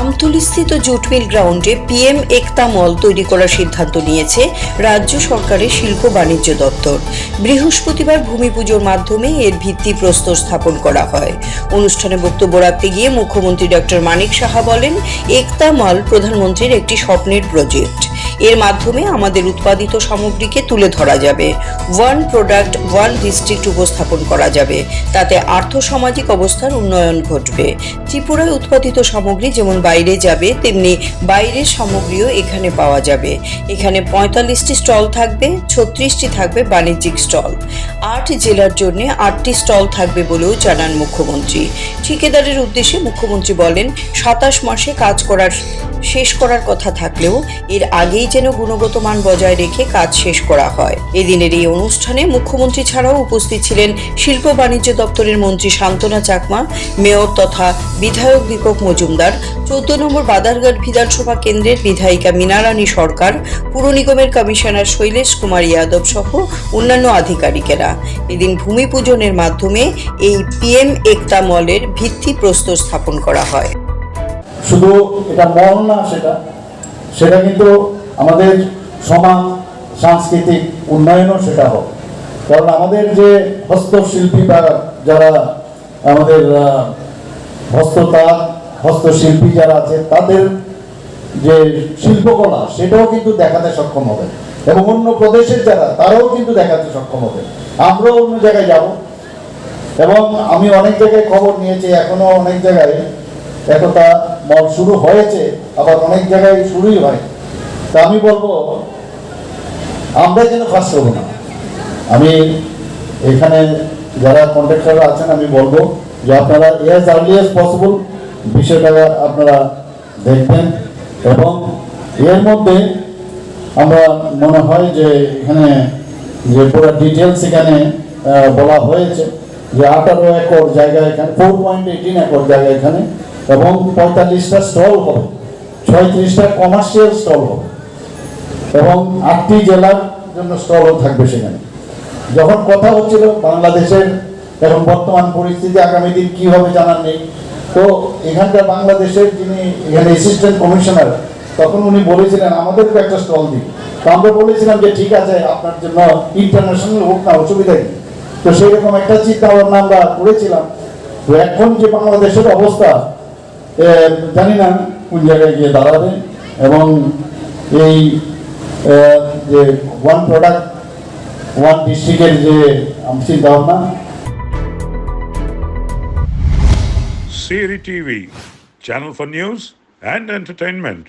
আমতলীস্থিত jute mill গ্রাউন্ডে PM একতা মল তৈরি করার সিদ্ধান্ত নিয়েছে রাজ্য সরকারের শিল্প বাণিজ্য দপ্তর। বৃহস্পতিবার ভূমি পুজোর মাধ্যমে এর ভিত্তি প্রস্তর স্থাপন করা হয়। অনুষ্ঠানে বক্তব্য রাখতে গিয়ে মুখ্যমন্ত্রী ডক্টর মানিক সাহা বলেন, একতা মল প্রধানমন্ত্রীর একটি স্বপ্নের প্রজেক্ট। এর মাধ্যমে আমাদের উৎপাদিত সামগ্রীকে তুলে ধরা যাবে। ওয়ান প্রোডাক্ট ওয়ান ডিস্ট্রিক্ট উপস্থাপন করা যাবে। তাতে আর্থসামাজিক অবস্থার উন্নয়ন ঘটবে। ত্রিপুরায় উৎপাদিত সামগ্রী যেমন বাইরে যাবে, তেমনি বাইরের সামগ্রীও এখানে পাওয়া যাবে। এখানে পঁয়তাল্লিশটি স্টল থাকবে, ছত্রিশটি থাকবে বাণিজ্যিক স্টল। আট জেলার জন্য আটটি স্টল থাকবে বলেও জানান মুখ্যমন্ত্রী। ঠিকাদারের উদ্দেশ্যে মুখ্যমন্ত্রী বলেন, সাতাশ মাসে কাজ করার, শেষ করার কথা থাকলেও এর আগেই যেন গুণগত মান বজায় রেখে কাজ শেষ করা হয়। এদিনের এই অনুষ্ঠানে মুখ্যমন্ত্রী ছাড়াও উপস্থিত ছিলেন শিল্প বাণিজ্য দপ্তরের মন্ত্রী শান্তনা চাকমা, মেয়র তথা বিধায়ক দীপক মজুমদার, চোদ্দ নম্বর বাদারঘাট বিধানসভা কেন্দ্রের বিধায়িকা মিনারানী সরকার, পুর নিগমের কমিশনার শৈলেশ কুমার যাদব সহ অন্যান্য আধিকারিকেরা। এদিন ভূমি পূজনের মাধ্যমে এই পিএম একতা মলের ভিত্তি প্রস্তর স্থাপন করা হয়। শুধু এটা মল না সেটা সেটা কিন্তু আমাদের সমাজ, সাংস্কৃতিক উন্নয়নও সেটা হোক। কারণ আমাদের যে হস্তশিল্পী বা যারা আমাদের হস্ততাঁত হস্তশিল্পী যারা আছে, তাদের যে শিল্পকলা, সেটাও কিন্তু দেখাতে সক্ষম হবে। এবং অন্য প্রদেশের যারা, তারাও কিন্তু দেখাতে সক্ষম হবে। আমরাও অন্য জায়গায় যাব। এবং আমি অনেক জায়গায় খবর নিয়েছি এখনও অনেক জায়গায় একতা মল শুরু হয়েছে, আবার অনেক জায়গায় শুরুই হয় তা আমি বলব, আমরা যেন ফার্স্ট হব না। আমি এখানে যারা কন্ট্রাক্টর আছেন, আমি বলব যে আপনারা এজ আর্লি এজ পসিবল বিষয়টা আপনারা দেখবেন এবং এর মধ্যে আমরা মনে হয় যে এখানে যে পুরো ডিটেলস এখানে বলা হয়েছে যে আঠারো একর জায়গা এখানে ফোর পয়েন্ট এইটিন একর জায়গা এখানে এবং পঁয়তাল্লিশটা স্টল হবে, ছয়ত্রিশটা কমার্শিয়াল স্টল হবে। এবং আটটি জেলার জন্য স্টলও থাকবে সেখানে। যখন কথা হচ্ছিল বাংলাদেশের এখন বর্তমান পরিস্থিতি আগামী দিন কি হবে জানার নেই, তো এখানকার বাংলাদেশের যিনি এখানে অ্যাসিস্ট্যান্ট কমিশনার তখন উনি বলেছিলেন আমাদেরকে একটা স্টল দিন। তো আমরা বলেছিলাম যে, ঠিক আছে, আপনার জন্য ইন্টারন্যাশনাল হোক না, অসুবিধা কি? তো সেই রকম একটা চিন্তা ভাবনা আমরা করেছিলাম। তো এখন যে বাংলাদেশের অবস্থা জানি না কোন জায়গায় গিয়ে দাঁড়াবে এবং এই যে ওয়ান প্রোডাক্ট ওয়ান ডিস্ট্রিক্টের যে চিন্তা ভাবনা Siri TV, channel for news and entertainment.